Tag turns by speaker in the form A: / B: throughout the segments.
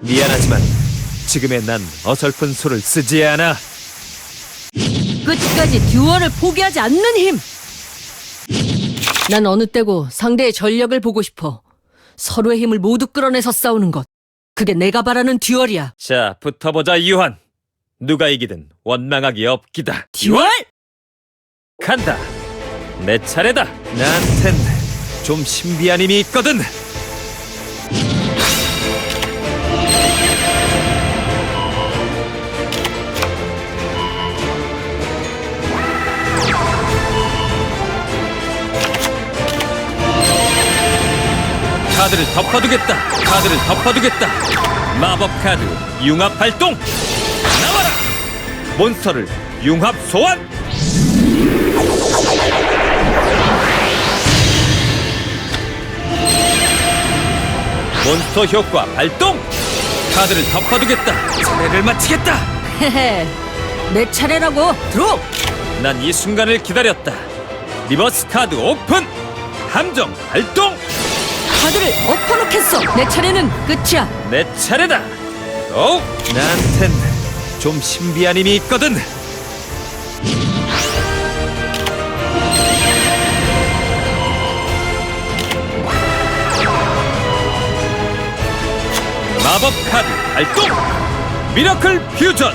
A: 미안하지만 지금의 난 어설픈 수를 쓰지 않아.
B: 끝까지 듀얼을 포기하지 않는 힘. 난 어느 때고 상대의 전력을 보고 싶어. 서로의 힘을 모두 끌어내서 싸우는 것. 그게 내가 바라는 듀얼이야.
A: 자, 붙어보자 이환. 누가 이기든 원망하기 없기다.
B: 듀얼?
A: 간다. 내 차례다. 나한텐 좀 신비한 힘이 있거든. 카드를 덮어두겠다. 카드를 덮어두겠다. 마법 카드 융합 발동. 나와라. 몬스터를 융합 소환. 몬스터 효과 발동! 카드를 덮어두겠다! 차례를 마치겠다!
B: 헤헤. 내 차례라고. 들어.
A: 난 이 순간을 기다렸다! 리버스 카드 오픈! 함정 발동!
B: 카드를 엎어놓겠어. 내 차례는 끝이야.
A: 내 차례다! 오! 나한텐 좀 신비한 힘이 있거든! 마법 카드 발동! 미라클 퓨전!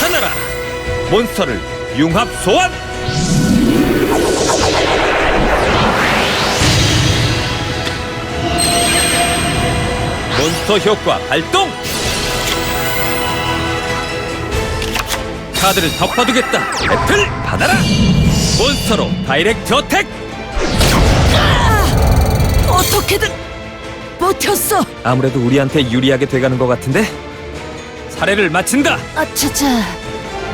A: 나타나라! 몬스터를 융합 소환! 몬스터 효과 발동! 카드를 덮어두겠다! 배틀 받아라! 몬스터로 다이렉트 어택!
B: 어떻게든 버텼어.
A: 아무래도 우리한테 유리하게 돼가는 것 같은데? 사례를 마친다!
B: 아차차.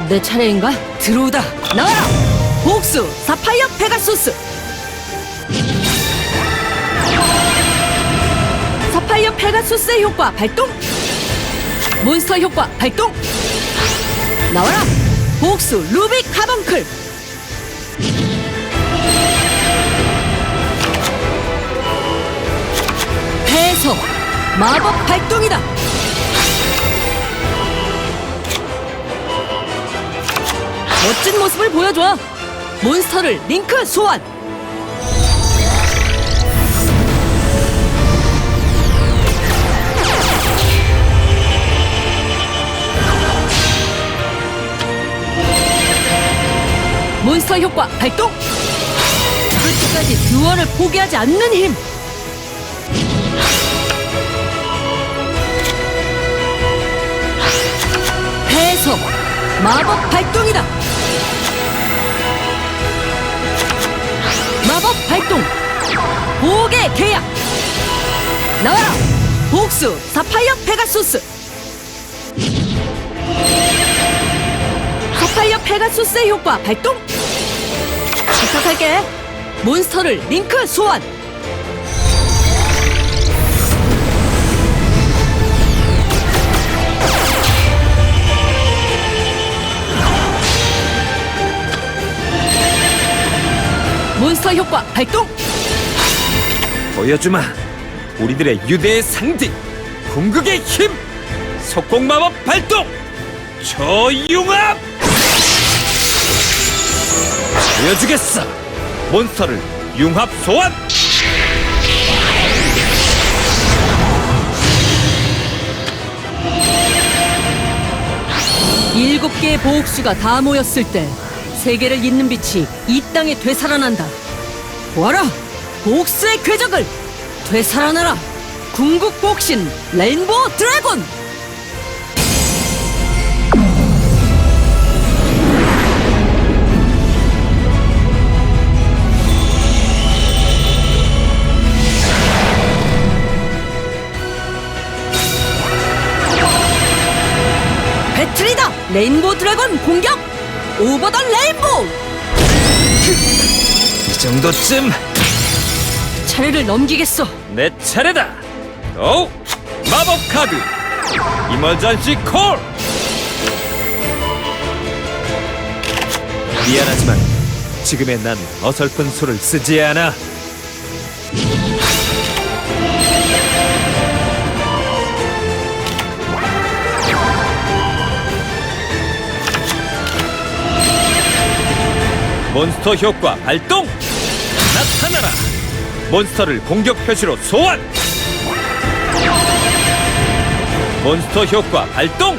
B: 내 차례인가? 들어오다. 나와라. 복수 사파이어 페가수스. 페가수스의 효과 발동. 몬스터 효과 발동. 나와라. 복수 루비 카번클. 해석 마법 발동이다. 멋진 모습을 보여줘. 몬스터를 링크 소환. 효과 발동. 끝까지 듀얼을 포기하지 않는 힘. 해석 마법 발동이다. 마법 발동. 보호의 계약. 나와라. 복수 사파이어 페가수스. 사파이어 페가수스의 효과 발동. 부탁할게. 몬스터를 링크 소환. 몬스터 효과 발동.
A: 보여주마! 우리들의 유대의 상징! 궁극의 힘! 속공 마법 발동! 초융합! 보여주겠어! 몬스터를 융합 소환!
B: 일곱 개의 보옥수가 다 모였을 때 세계를 잇는 빛이 이 땅에 되살아난다. 보아라! 보옥수의 궤적을 되살아나라! 궁극 복신 레인보우 드래곤! 레인보우 드래곤 공격! 오버 더 레인보우!
A: 이 정도쯤
B: 차례를 넘기겠어.
A: 내 차례다! 오! 마법 카드! 이머전시 콜! 미안하지만 지금의 난 어설픈 수를 쓰지 않아. 몬스터 효과 발동! 나타나라! 몬스터를 공격 표시로 소환! 몬스터 효과 발동!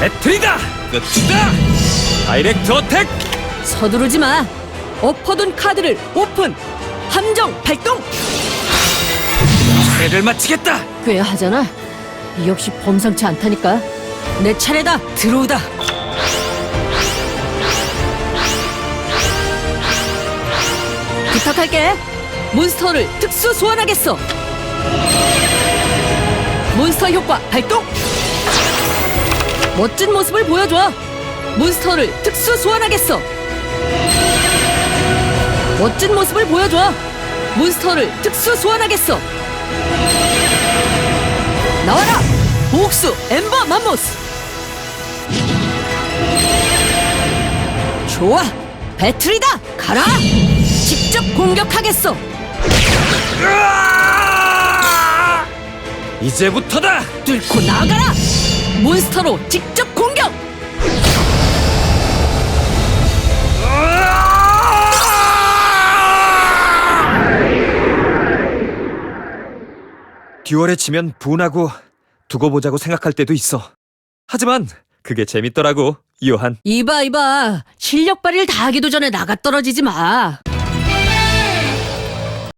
A: 배틀이다! 끝이다! 다이렉트 어택!
B: 서두르지 마. 엎어둔 카드를 오픈. 함정 발동.
A: 차례를 마치겠다!
B: 꽤 하잖아. 역시 범상치 않다니까. 내 차례다. 들어오다. 부탁할게. 몬스터를 특수 소환하겠어. 몬스터 효과 발동. 멋진 모습을 보여줘. 몬스터를 특수 소환하겠어. 멋진 모습을 보여줘. 몬스터를 특수 소환하겠어. 나와라! 복수 엠버 맘모스! 좋아! 배틀이다! 가라! 직접 공격하겠어!
A: 으아! 이제부터다!
B: 뚫고 나가라! 몬스터로 직접 공격!
A: 듀얼에 지면 분하고 두고 보자고 생각할 때도 있어. 하지만 그게 재밌더라고, 요한.
B: 이봐 이봐 실력 발휘를 다 하기도 전에 나가 떨어지지 마